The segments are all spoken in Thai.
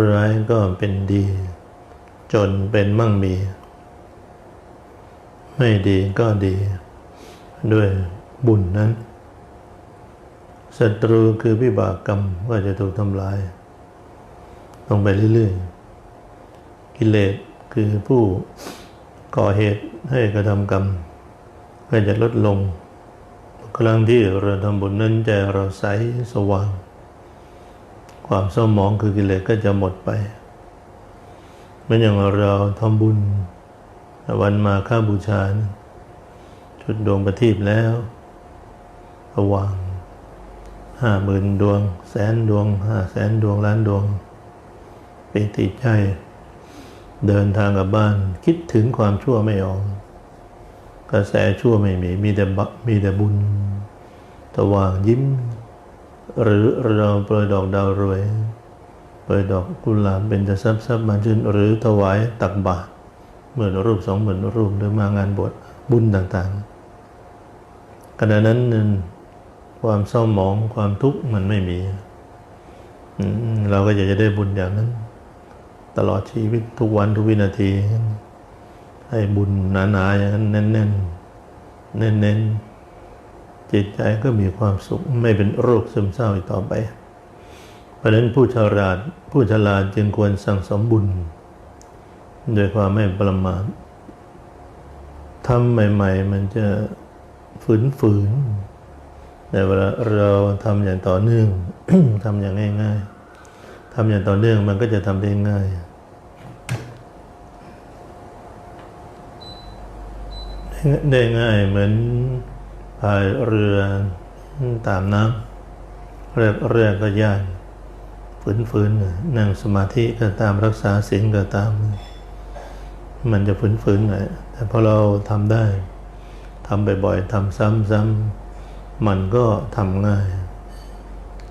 ร้ายก็เป็นดี จนเป็นมั่งมี ไม่ดีก็ดี ด้วยบุญนั้นศัตรูคือวิบากกรรมก็จะถูกทำลายลงไปเรื่อยๆ กิเลสคือผู้ก่อเหตุให้กระทำกรรม ก็จะลดลง ครั้งที่เราทำบุญนั้นใจเราใสสว่าง ความเศร้าหมองคือกิเลสก็จะหมดไปเหมือนอย่างเราทำบุญ วันมาค่าบูชานะจุดดวงประทีปแล้วสว่างห้าหมื่นดวง แสนดวงห้าแสนดวงล้านดวงปิติใจ เดินทางกลับบ้าน คิดถึงความชั่วไม่ออก กระแสชั่วไม่มี มีแต่บมีแต่บุญสว่างยิ้ม หรือเราโปรยดอกดาวรวยโปรยดอกกุหลาบเป็นจะซับซับมาชื่นหรือถวายตักบาตรเหมือนรูปสองเหมือนรูปหรือมางานบวชบุญต่างๆขณะนั้นความเศร้าหมองความทุกข์มันไม่มีเราก็อยากจะได้บุญอย่างนั้น ตลอดชีวิตทุกวันทุกวินาที ให้บุญหนาๆอย่างนั้นแน่นๆแน่นๆ จิตใจก็มีความสุขไม่เป็นโรคซึมเศร้าอีกต่อไป เพราะฉะนั้นผู้ฉลาดผู้ฉลาดจึงควรสั่งสมบุญโดยความไม่ประมาททำใหม่ ๆ มันจะฝืนๆแต่เวลาเราทำอย่างต่อเนื่องทำอย่างง่าย ๆทำอย่างต่อเนื่องมันก็จะทำได้ง่ายได้ง่ายเหมือน พายเรือตามน้ำเรือเรือก็ยากฝืนๆนั่งสมาธิก็ตามรักษาศีลก็ตาม มันจะฝืนๆหน่อยแต่พอเราทำได้ทำบ่อยๆทำซ้ำๆมันก็ทำง่าย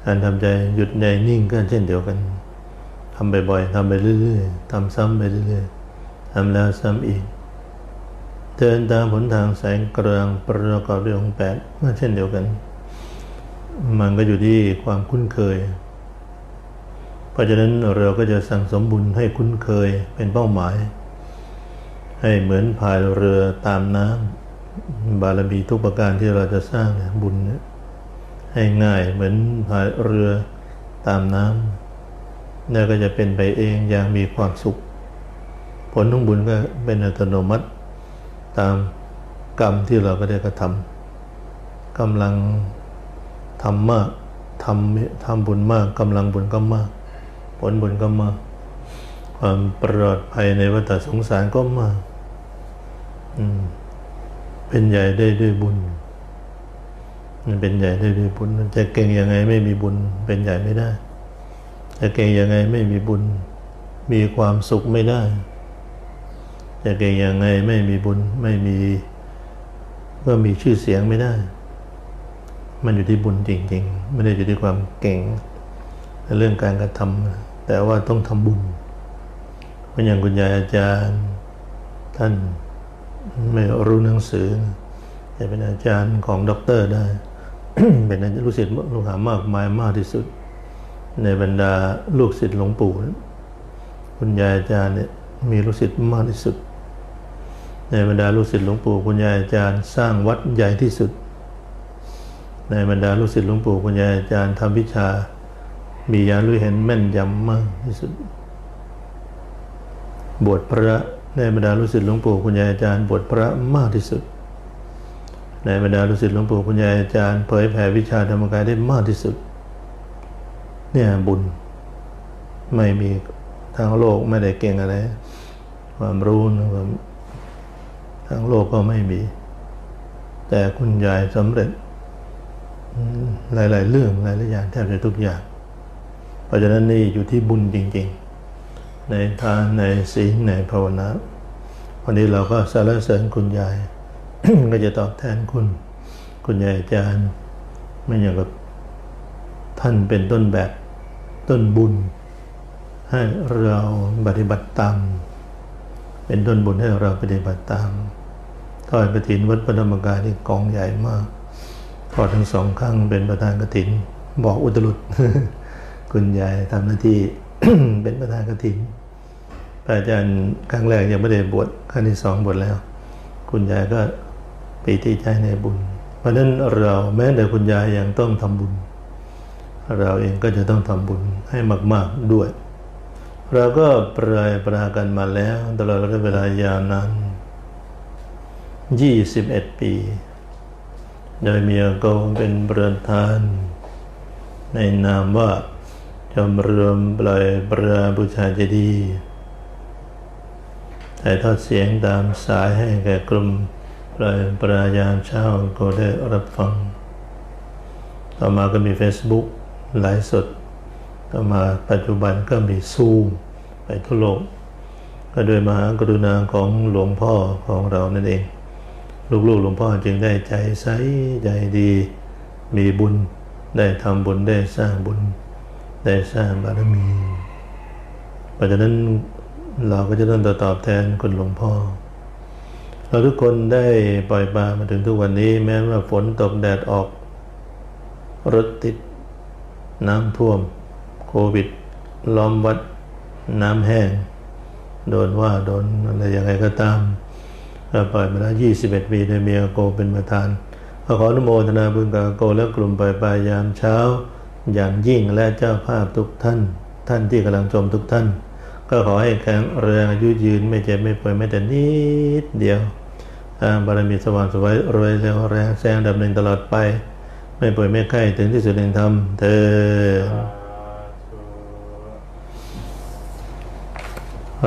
การทำใจหยุดใจนิ่งก็เช่นเดียวกันทำบ่อยๆทำไปเรื่อยๆทำซ้ำไปเรื่อยๆทำแล้วซ้ำอีก เดินตามผลทางแสงกลางประกอบด้วยองค์แปดก็เช่นเดียวกัน มันก็อยู่ที่ความคุ้นเคย เพราะฉะนั้นเราก็จะสั่งสมบุญให้คุ้นเคยเป็นเป้าหมาย ให้เหมือนพายเรือตามน้ำบารมีทุกประการที่เราจะสร้างบุญให้ง่ายเหมือนพายเรือตามน้ำแล้วก็จะเป็นไปเองอย่างมีความสุข ผลของบุญก็เป็นอัตโนมัติ ตามกรรมที่เราก็ได้กระทำกำลังทำมากทำทำบุญมากกำลังบุญก็มาก ผลบุญก็มาก ความปลอดภัยในวัฏสงสารก็มากอืมเป็นใหญ่ได้ด้วยบุญมันเป็นใหญ่ได้ด้วยบุญจะเก่งยังไงไม่มีบุญ เป็นใหญ่ไม่ได้จะเก่งยังไงไม่มีบุญ มีความสุขไม่ได้ จะเก่งยังไงไม่มีบุญไม่มี ก็มีชื่อเสียงไม่ได้ มันอยู่ที่บุญจริง ๆ ไม่ได้อยู่ที่ความเก่งในเรื่องการกระทำแต่ว่าต้องทำบุญเพราะอย่างคุณยายอาจารย์ ท่านไม่รู้หนังสือจะเป็นอาจารย์ของด็อกเตอร์ได้ เป็นลูกศิษย์ลูกหามากมายมากที่สุด ในบรรดาลูกศิษย์หลวงปู่คุณยายอาจารย์เนี่ยมีลูกศิษย์มากที่สุด ในบรรดาลูกศิษย์หลวงปู่คุณยายอาจารย์ สร้างวัดใหญ่ที่สุด ในบรรดาลูกศิษย์หลวงปู่คุณยายอาจารย์ทำวิชา มียานรู้เห็นแม่นยำมากที่สุด บวชพระในบรรดาลูกศิษย์หลวงปู่คุณยายอาจารย์บวชพระมากที่สุด ในบรรดาลูกศิษย์หลวงปู่คุณยายอาจารย์เผยแผ่วิชาธรรมกายได้มากที่สุด เนี่ยบุญไม่มีทางโลกไม่ได้เก่งอะไร ความรู้นะความ ทางโลกก็ไม่มี แต่คุณยายสำเร็จ หลาย ๆ เรื่องหลายๆอย่างแทบจะทุกอย่าง เพราะฉะนั้นนี่อยู่ที่บุญจริง ๆ ในทานในศีลในภาวนาวันนี้เราก็สรรเสริญคุณยาย ก็จะตอบแทนคุณ คุณยายอาจารย์ไม่อย่างกับท่านเป็นต้นแบบต้นบุญ ให้เราปฏิบัติตาม เป็นต้นบุญให้เราปฏิบัติตาม ทอดกระถินวัดพระธรรมกายที่กองใหญ่มากทอดทั้งสองข้างเป็นประธานกระถิน บอกอุตรุดคุณยายทำหน้าที่เป็นประธานกฐินพระอาจารย์ครั้งแรกยังไม่ได้บวชครั้งที่สองบวชแล้ว คุณยายก็ปีติใจในบุญ เพราะฉะนั้นเราแม้แต่คุณยายยังต้องทำบุญ เราเองก็จะต้องทำบุญให้มาก ๆด้วย เราก็ปรายปรากันมาแล้วตลอดระยะเวลายาวนาน 21 ปี โดยมีอากงเป็นประธาน ในนามว่าชมรมปล่อยปราบูชาเจดีย์ถ่ายทอดเสียงตามสายให้แก่กลุ่มปล่อยปรายามเช้าก็ได้รับฟัง ต่อมาก็มี Facebook ไลฟ์สด ต่อมาปัจจุบันก็มีซูมไปทั่วโลก ก็โดยมหากรุณาของหลวงพ่อของเรานั่นเอง ลูกๆหลวงพ่อจึงได้ใจใสใจดี มีบุญได้ทำบุญได้สร้างบุญ ได้สร้างบารมี เพราะฉะนั้นเราก็จะต้องตอบแทนคุณหลวงพ่อ เราทุกคนได้ปล่อยปลามาถึงทุกวันนี้ แม้ว่าฝนตกแดดออก รถติด น้ำท่วม โควิด ล้อมวัด น้ำแห้ง โดนว่าโดนอะไรยังไงก็ตาม เราปล่อยมาแล้ว21 ปีโดยมีอาโกเป็นประธานขอขออนุโมทนาบุญกับอาโกและกลุ่มปล่อยปลายยามเช้า อย่างยิ่งและเจ้าภาพทุกท่าน ท่านที่กำลังชมทุกท่าน ก็ขอให้แข็งแรงอายุยืนไม่เจ็บไม่ป่วยไม่แต่นิดเดียวบารมีสว่างสวยรวยเร็วแรงแซงดับหนึ่งตลอดไป ไม่ป่วยไม่ไข้ถึงที่สุดแห่งธรรมเธอ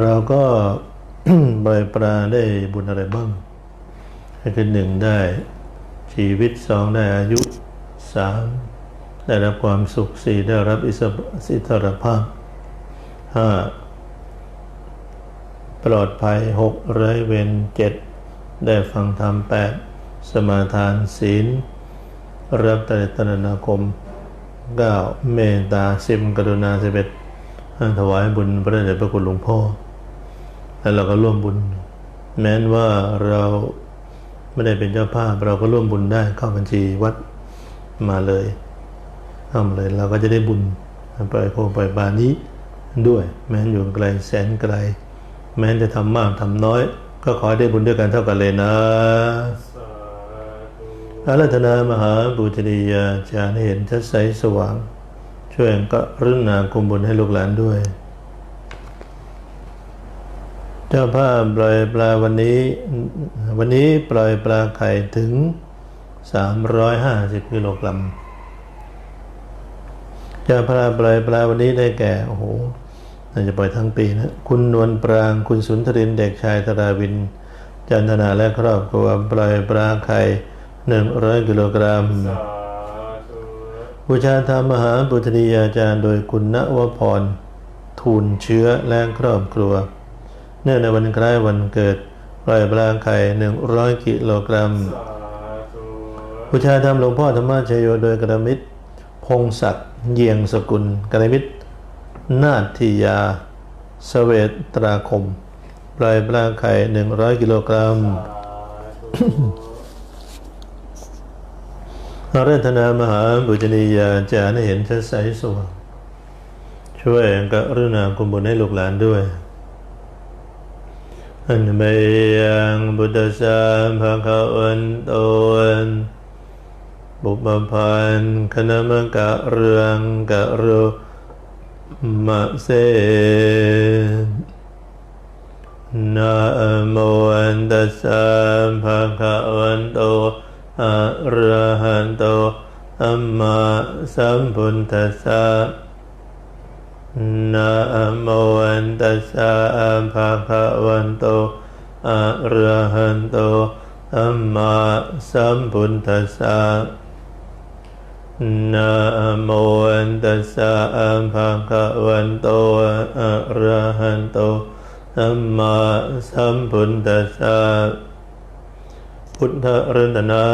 เราก็ ปล่อยปลาได้บุญอะไรบ้างก็คือหนึ่งได้ชีวิตสองได้อายุสามได้รับความสุขสี่ได้รับอิสระอิสรภาพห้าปลอดภัยหกไร้เวรเจ็ดได้ฟังธรรมแปดสมาทานศีล รับตริตรนาคมเก้าเมตตาสิบกรุณาสิบเอ็ดถวายบุญพระเดชพระคุณหลวงพ่อ แล้วเราก็ร่วมบุญ แม้นว่าเราไม่ได้เป็นเจ้าภาพ เราก็ร่วมบุญได้เข้าบัญชีวัดมาเลยเข้ามาเลยเราก็จะได้บุญปล่อยโคปล่อยบานี้ด้วย แม้นอยู่ไกลแสนไกล แม้นจะทำมากทำน้อย ก็ขอให้ได้บุญด้วยกันเท่ากันเลยนะอารัธนามหาบุตรียาจารย์เห็นชัดใสสว่าง ช่วยก็รุ่นนาคุมบุญให้ลูกหลานด้วย จ้าภาพปล่อยปลาวันนี้ วันนี้ปล่อยปลาไข่ถึง 350กิโลกรัมเจ้าภาพปล่อยปลาวันนี้ได้แก่ โอ้โหน่าจะปล่อยทั้งปีนะคุณนวลปรางคุณสุนทรินเด็กชายธราวิน จันทนาและครอบครัวปล่อยปลาไข่หนึ่งร้อยกิโลกรัมบูชาธรรมมหาบุตรียาจารย์ โดยคุณณวพรทูลเชื้อและครอบครัว เนื่องในวันคล้ายวันเกิดปล่อยปลาไข่หนึ่งร้อยกิโลกรัมสาธุบูชาธรรมหลวงพ่อธรรมชโยโดยกระมิตรพงศักดิ์เยียงสกุลกระมิตรนาทิยาสเวตราคม ปล่อยปลาไข่หนึ่งร้อยกิโลกรัมสาธุอารัธนามหาบุจนียาจารย์ให้เห็นชัดใสสว่างช่วยกรุณาคุมบุญให้ลูกหลานด้วย อันเมยังบุตสาภาคาวันโตนบุปพันคณมกะเรืองกะโรมะเสนะโมอันตัสสะภะคะวันโตอะระหันโตสัมมาสัมพุทธัสสะ นะโมอันตัสสะภะคะวันโตอะระหันโตสัมมาสัมพุทธัสสะนะโมอันตัสสะภะคะวันโตอะระหันโตสัมมาสัมพุทธัสสะพุทธรัตนะ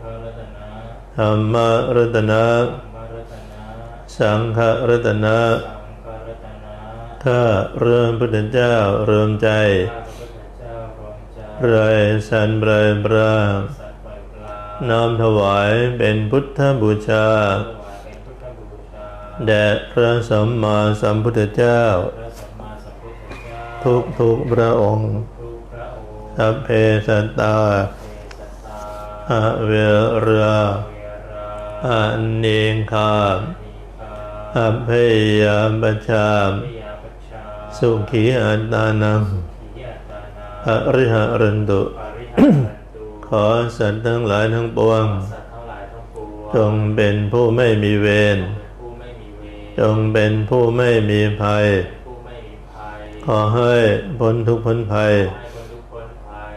พระรัตนะธรรมรัตนะธรรมรัตนะ สังฆรัตนะสังฆรัตนะ ถ้าเริ่มพระเจ้าเริ่มใจไรสันไรปรางน้อมถวายเป็นพุทธบูชา แด่พระสัมมาสัมพุทธเจ้า ทุกทุกพระองค์สัพเพสตาอาเวราอเนงคาอาภยามปชาม สุขีอัตตานังขียตานาอริหะรันตุปาริหันตุขอสัตว์ทั้งหลายทั้งปวงสัตว์ทั้งหลายทั้งปวง จงเป็นผู้ไม่มีเวรเป็นผู้ไม่มีเวรจงเป็นผู้ไม่มีภัยเป็นผู้ไม่มีภัย ขอให้พ้นทุกข์พ้นภัยให้คนทุกคนภัย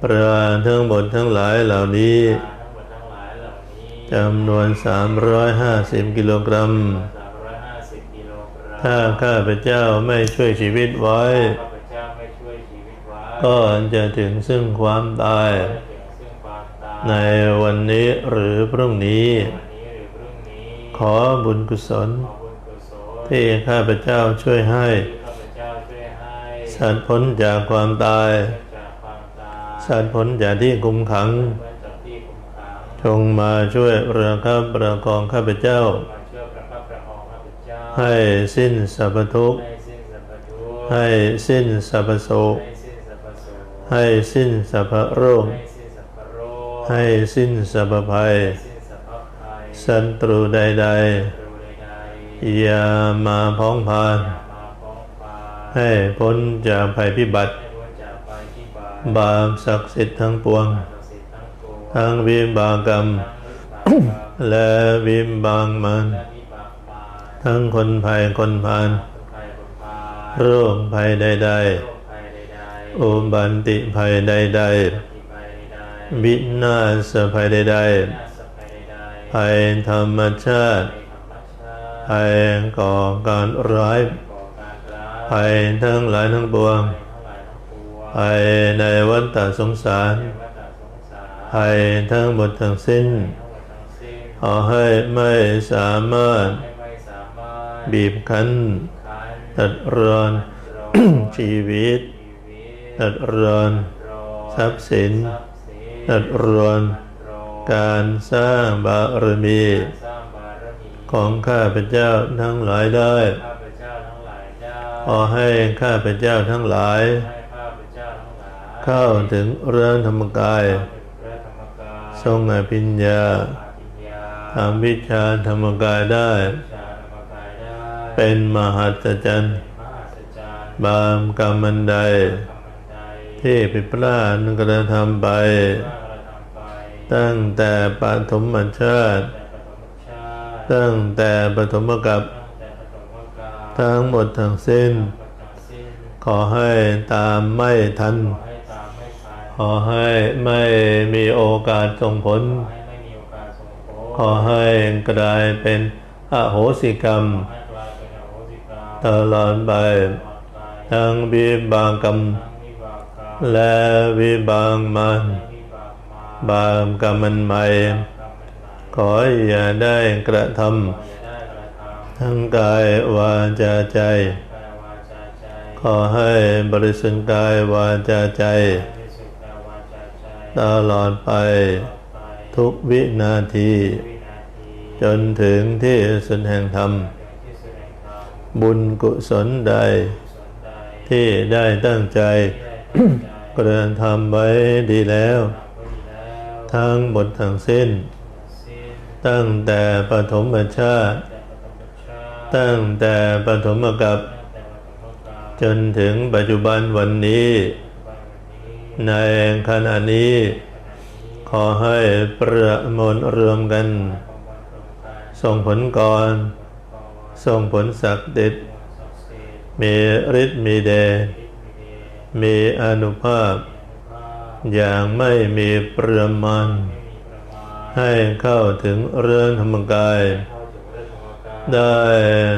ประทั้งหมดทั้งหลายเหล่านี้ทั้งหมดทั้งหลายเหล่านี้จำนวน 350 กิโลกรัม ถ้าข้าพเจ้าไม่ช่วยชีวิตไว้ ก็จะถึงซึ่งความตาย ในวันนี้หรือพรุ่งนี้ ขอบุญกุศล ที่ข้าพเจ้าช่วยให้ สัตว์พ้นจากความตาย สัตว์พ้นจากที่คุมขังจากที่คุมขังจงมาช่วยเรือข้าประกองข้าพเจ้าา ให้สิ้นสรรพทุกข์ให้สิ้นสรรพทุกข์ให้สิ้นสรรพโศกให้สิ้นสรรพโรคให้สิ้นสรรพโรคให้สิ้นสรรพภัยให้สิ้นสรรพภัยศัตรูใดรู้ใดๆอย่ามาพ้องพานๆอย่ามาพ้องพาให้พ้นจากภัยพิบัติให้พ้นจากภัยพิบัติ บาปศักดิ์สิทธิ์ทั้งปวงศักดิ์สิทธิ์ทั้งปวงทั้งวิบากกรรมทั้งวิบากกรรม และวิบากมัน ทั้งคนภัยคนพานคนภัยคนพาลโรคภัยใดโรคภัยใดๆๆอุบัติภัยใดที่ภัยใดๆวินาศภัยใดๆน่าสภัยใดๆๆภัยธรรมชาติ ภัยธรรมชาติภัยก่อการร้ายก่อการร้าย ภัยทั้งหลายทั้งปวง ภัยทั้งหลายทั้งปวงภัยในวัฏฏสงสารในวัฏสงสาร ภัยทั้งหมดทั้งสิ้นทั้งหมดทั้งสิ้น ขอให้ไม่สามารถ บีบคั้นตัดรอนรอนชีวิต ตัดรอนรอนทรัพย์สินทรัพย์สิน ตัดรอนรอนการสร้างบารมี ของข้าพเจ้าทั้งหลายได้ ขอให้ข้าพเจ้าทั้งหลาย เข้าถึงเรื่องธรรมกาย ทรงอภิญญาทำวิชาธรรมกายได้ เป็นมหัศจรรย์มหัศจรรย์บามกรรมันใดกรรมันใด ที่ผิดพลาดกระทำไปว่าเราทำไปตั้งแต่ปฐมชาติแต่ปฐมชาติ ตั้งแต่ปฐมกับตั้งแต่ปฐมกาลทั้งหมดทั้งสิ้นหมดทั้งสิ้น ขอให้ตามไม่ทันขอให้ตามไม่ทันขอให้ไม่มีโอกาสส่งผลขอให้ไม่มีโอกาสส่งผล ขอให้กลายเป็นอโหสิกรรมขอใตลอดไปทั้งวิบากกรรม และวิบากมันบาปกรรมมันใหม่ ขออย่าได้กระทำทั้งกายวาจาใจ ขอให้บริสุทธิ์กายวาจาใจ ตลอดไป ทุกวินาที จนถึงที่สุดแห่งธรรม บุญกุศลใดส่วนใดที่ได้ตั้งใจที่ได้ตั้งใจกระทำไว้ดีแล้วทำไว้ดีแล้วทั้งหมดทั้งสิ้นสิ้นตั้งแต่ปฐมชาติแต่ปฐมชาติ ตั้งแต่ปฐมกับตั้งแต่ปฐมกาลจนถึงปัจจุบันวันนี้วันวันนี้ ในขณะนี้ ขอให้ประมวลรวมกันของวันตรงกันส่งผลก่อนก่อน ส่งผลศักดิ์สิทธิ์ศักดิ์สิทธิ์มีฤทธิ์มีเดร์มีอนุภาพมีอนุภาพ อย่างไม่มีประมาณไม่มีประมาณให้เข้าถึงเรื่องธรรมกายเข้าถึงกาย ได้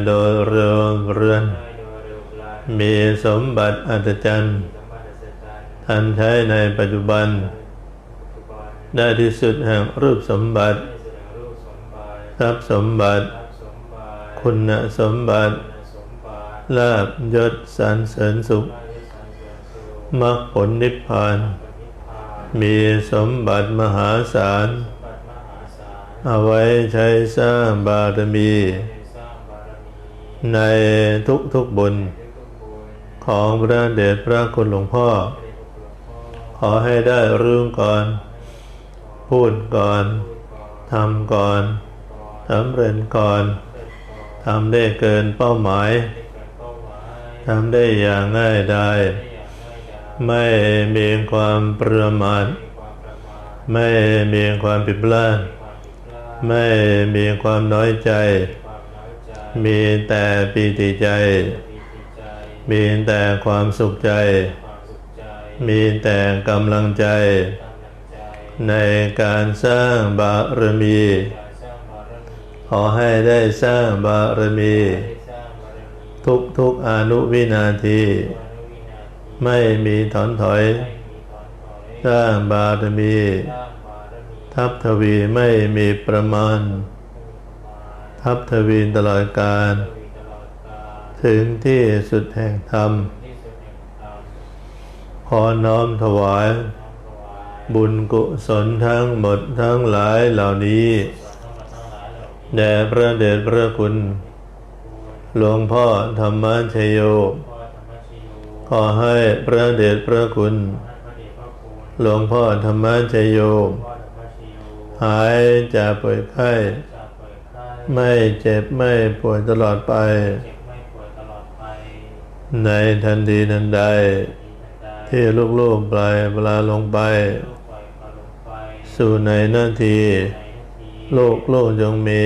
โดยเร็วเรือนได้โดยเร็วพลันมีสมบัติอัศจรรย์ทันใช้ในปัจจุบัน ได้ที่สุดแห่งรูปสมบัติทรัพย์สมบัติทรัพย์สมบัติ คุณสมบัติคุณสมบัติลาบยศสรรเสริญสุขได้ด้วยสันเสริญสุขมรรคผลนิพพานปณิพพานมีสมบัติมหาศาลสมบัติมหาศาล เอาไว้ใช้สร้างบารมีได้สร้างบารในทุกทุกๆบุญ ของพระเดชพระคุณหลวงพ่อ ขอให้ได้รู้ก่อน พูดก่อนทำก่อนสำเร็จก่อน ทำได้เกินเป้าหมายทำได้อย่างง่ายดายไม่มีความประมาทไม่มีความผิดพลาดไม่มีความน้อยใจ มีแต่ปีติใจ มีแต่ความสุขใจ มีแต่กำลังใจ ในการสร้างบารมี ขอให้ได้สร้างบารมี ทุกทุกๆอนุวินาที ไม่มีถอนถอย สร้างบารมี ทับทวีไม่มีประมาณ ทับทวีตลอดการ ถึงที่สุดแห่งธรรม ขอน้อมถวาย บุญกุศลทั้งหมดทั้งหลายเหล่านี้ แด่พระเดชพระคุณ หลวงพ่อธรรมชโย ขอให้พระเดชพระคุณ หลวงพ่อธรรมชโย หายจากป่วยไข้ ไม่เจ็บไม่ป่วยตลอดไป ในทันทีทันใด ที่ลูกๆปลายเวลาลงไป สู่ในนาที โลกโลกจงมี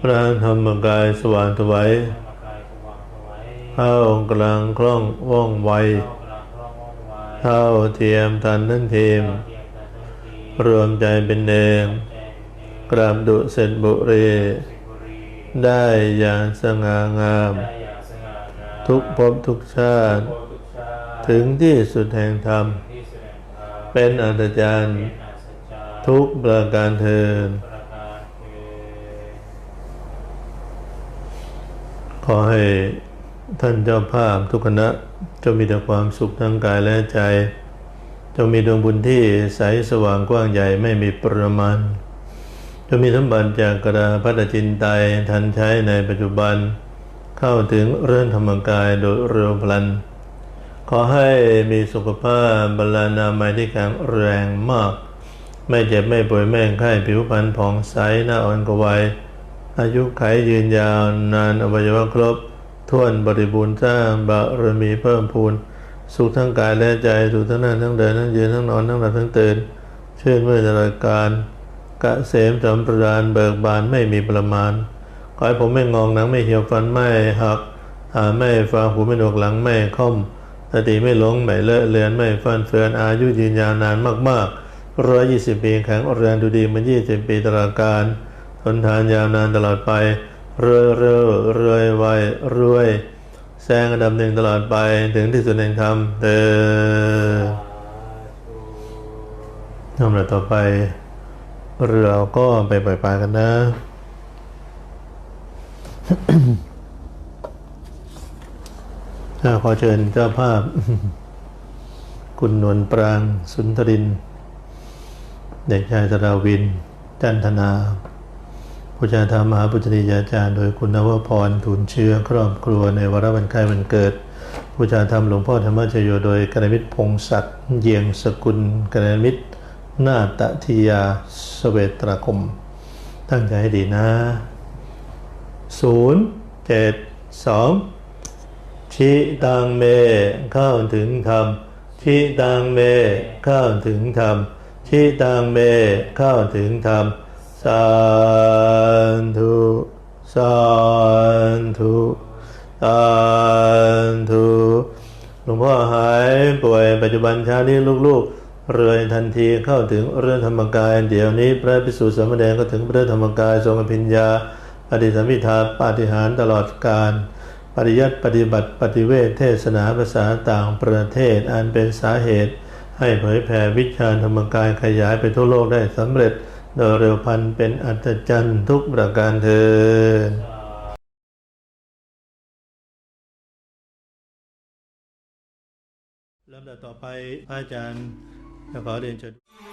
พระธรรมกายสว่างไสวัยเข้ากลางคล่องว่องไวเท่าเทียมทันทันทีมรวมใจเป็นเองกราบดุเสร็จบุรี ได้อย่างสง่างาม ทุกภพทุกชาติ ถึงที่สุดแห่งธรรม เป็นอัศจรรย์ ทุกประการเทิน ขอให้ท่านเจ้าภาพทุกคณะจงมีแต่ความสุขทั้งกายและใจจงมีดวงบุญที่ใสสว่างกว้างใหญ่ไม่มีประมาณจงมีสมบัติจากกระพัฒจินไตทันใช้ในปัจจุบัน เข้าถึงเรื่องธรรมกายโดยเร็วพลัน ขอให้มีสุขภาพบรรณามัยที่แข็งแรงมาก ไม่เจ็บไม่ป่วยไม่ไข้ผิวพรรณผ่องใสหน้าอ่อนกวัยอายุไขยืนยาวนานอวัยวะครบถ้วนบริบูรณ์สร้างบารมีเพิ่มพูน สุขทั้งกายและใจสุขทั้งนั่งทั้งเดินทั้งยืนทั้งนอนทั้งหลับทั้งตื่นเชื่นเมื่อตลอดการกะเสมจำประดานเบิกบานไม่มีประมาณขอให้ผมไม่งองหนังไม่เหี่ยวฟันไม่หักตาไม่ฟ้าหูไม่หนวกหลังไม่ค่อมสติไม่หลงไม่เลอะเลือนไม่ฟันเฟือนอายุยืนยาวนานมากๆ ร้อยยี่สิบปีแข็งแรงดูดีมันยี่สิบปีตลอดการทนทานยาวนานตลอดไปรวยเร็วรวยไวรวยแซงอันดับหนึ่งตลอดไปถึงที่สุดแห่งธรรมเดินทำอะไรต่อไป เราก็ไปปล่อยปลากันนะขอเชิญเจ้าภาพ คุณนวลปราง สุนทรินทร์ เด็กชายสราวิน จันทนาผู้ชาธรรมหาปุจริยาจารย์โดยคุณนวพรถุนเชื้อครอบครัวในวาระวันคล้ายวันเกิดผู้ชาธรรมหลวงพ่อธรรมชโยโดยกนมิตรพงศักดิ์เยียงสกุลกนมิตรนาตทิยาสเวตราคม ตั้งใจให้ดีนะศูนย์เจ็ดสองชิตังเม เข้าถึงธรรมชิตังเม เข้าถึงธรรม ชิตังเมเข้าถึงธรรมสาธุสาธุสาธุหลวงพ่อหายป่วยปัจจุบันเช้านี้ลูกๆ เรือยทันทีเข้าถึงเรื่องธรรมกาย เดี๋ยวนี้พระพิสุสมเณรก็ถึงเรื่องธรรมกายทรงอภิญญาปฏิสัมพิทาปาฏิหารตลอดการ ปริยัติปฏิบัติปฏิเวทเทศนาภาษาต่างประเทศอันเป็นสาเหตุ ให้เผยแผ่วิชาธรรมกายขยายไปทั่วโลกได้สำเร็จ โดยเร็วพันเป็นอัศจรรย์ทุกประการเธอลำดับต่อไปอาจารย์จะขอเรียนเชิญ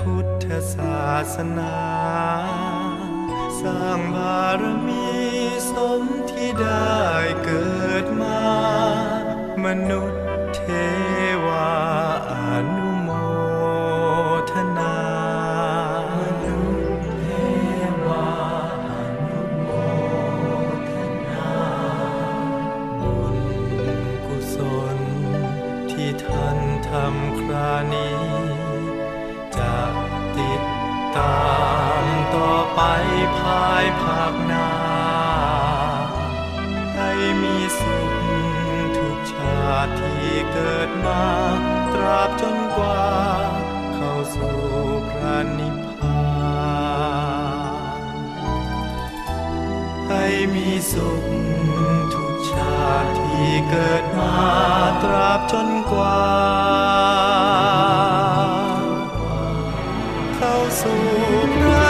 พุทธศาสนา สร้างบารมีสมที่ได้เกิดมามนุษย์ so.